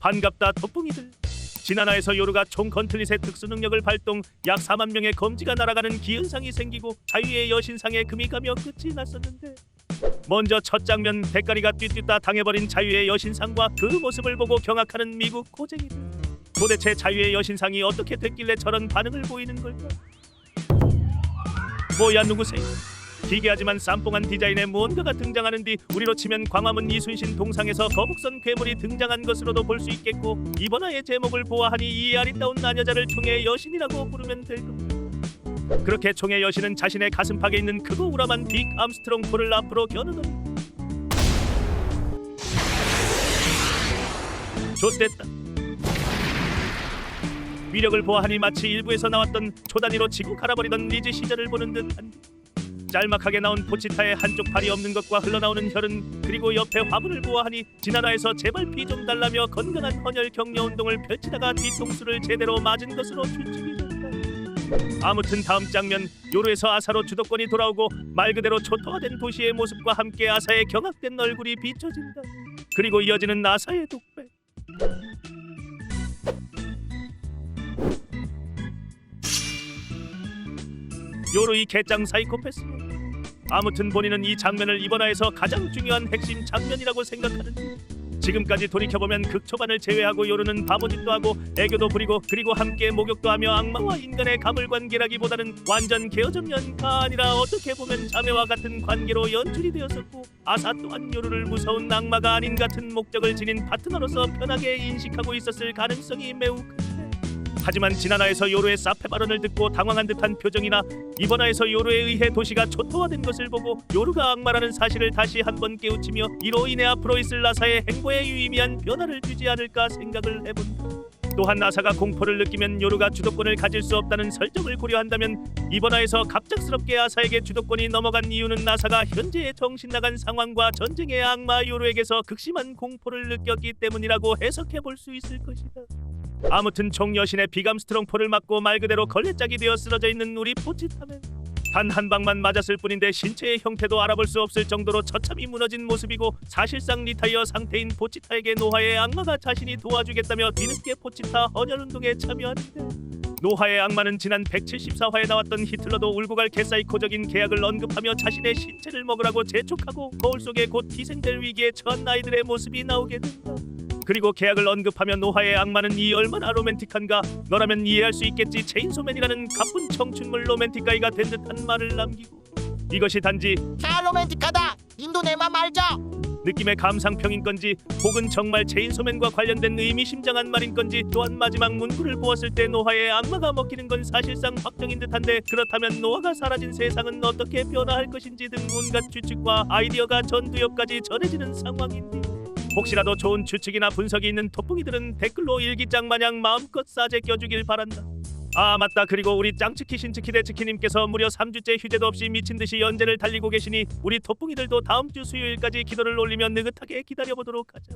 반갑다 돋봉이들. 지나나에서 요루가 총 건틀릿의 특수 능력을 발동 약 4만 명의 검지가 날아가는 기현상이 생기고 자유의 여신상에 금이 가며 끝이 났었는데 먼저 첫 장면 대가리가 뛰뛰다 당해버린 자유의 여신상과 그 모습을 보고 경악하는 미국 고쟁이들. 도대체 자유의 여신상이 어떻게 됐길래 저런 반응을 보이는 걸까? 뭐야 누구세요 기괴하지만 쌈뽕한 디자인의 무언가가 등장하는 뒤 우리로 치면 광화문 이순신 동상에서 거북선 괴물이 등장한 것으로도 볼 수 있겠고 이번 화의 제목을 보아하니 이 아리따운 나녀자를 총의 여신이라고 부르면 될 겁니다. 그렇게 총의 여신은 자신의 가슴팍에 있는 크고 우람한 빅 암스트롱 폴을 앞으로 겨누더니 좋됐다. 위력을 보아하니 마치 일부에서 나왔던 초단위로 치고 갈아버리던 리즈 시절을 보는 듯한 짤막하게 나온 포치타의 한쪽 팔이 없는 것과 흘러나오는 혈흔 그리고 옆에 화분을 보아하니 지나라에서 제발 피 좀 달라며 건강한 헌혈 격려 운동을 펼치다가 뒤통수를 제대로 맞은 것으로 추측이 된다. 아무튼 다음 장면 요루에서 아사로 주도권이 돌아오고 말 그대로 초토화된 도시의 모습과 함께 아사의 경악된 얼굴이 비춰진다. 그리고 이어지는 아사의 독 요루 이 개짱 사이코패스. 아무튼 본인은 이 장면을 이번 화에서 가장 중요한 핵심 장면이라고 생각하는데 지금까지 돌이켜보면 극초반을 제외하고 요루는 바보짓도 하고 애교도 부리고 그리고 함께 목욕도 하며 악마와 인간의 가물관계라기보다는 완전 개어정연가 아니라 어떻게 보면 자매와 같은 관계로 연출이 되었었고 아사 또한 요루를 무서운 악마가 아닌 같은 목적을 지닌 파트너로서 편하게 인식하고 있었을 가능성이 매우 큰데 하지만 지난화에서 요루의 사페 발언을 듣고 당황한 듯한 표정이나 이번화에서 요루에 의해 도시가 초토화된 것을 보고 요루가 악마라는 사실을 다시 한번 깨우치며 이로 인해 앞으로 있을 나사의 행보에 유의미한 변화를 주지 않을까 생각을 해본다. 또한 나사가 공포를 느끼면 요루가 주도권을 가질 수 없다는 설정을 고려한다면 이번화에서 갑작스럽게 아사에게 주도권이 넘어간 이유는 나사가 현재의 정신 나간 상황과 전쟁의 악마 요루에게서 극심한 공포를 느꼈기 때문이라고 해석해 볼 수 있을 것이다. 아무튼 총 여신의 비감 스트롱포를 맞고 말 그대로 걸레짝이 되어 쓰러져 있는 우리 포치타맨 단한 방만 맞았을 뿐인데 신체의 형태도 알아볼 수 없을 정도로 처참히 무너진 모습이고 사실상 리타이어 상태인 포치타에게 노하의 악마가 자신이 도와주겠다며 뒤늦게 포치타 헌혈 운동에 참여하는데 노하의 악마는 지난 174화에 나왔던 히틀러도 울고 갈 개사이코적인 계약을 언급하며 자신의 신체를 먹으라고 재촉하고 거울 속에 곧 희생될 위기에 처한 아이들의 모습이 나오게 된다. 그리고 계약을 언급하면 노하의 악마는 이 얼마나 로맨틱한가 너라면 이해할 수 있겠지 체인소맨이라는 가쁜 청춘물 로맨틱가이가 된 듯한 말을 남기고 이것이 단지 다 로맨틱하다. 님도 내 맘 알죠? 느낌의 감상평인 건지 혹은 정말 체인소맨과 관련된 의미심장한 말인 건지 또한 마지막 문구를 보았을 때 노하의 악마가 먹히는 건 사실상 확정인 듯한데 그렇다면 노아가 사라진 세상은 어떻게 변화할 것인지 등 온갖 추측과 아이디어가 전두엽까지 전해지는 상황인데 혹시라도 좋은 추측이나 분석이 있는 토풍이들은 댓글로 일기장 마냥 마음껏 싸제 껴주길 바란다. 아 맞다 그리고 우리 짱치키 신치키 대치키님께서 무려 3주째 휴재도 없이 미친 듯이 연재를 달리고 계시니 우리 토풍이들도 다음 주 수요일까지 기도를 올리며 느긋하게 기다려보도록 하자.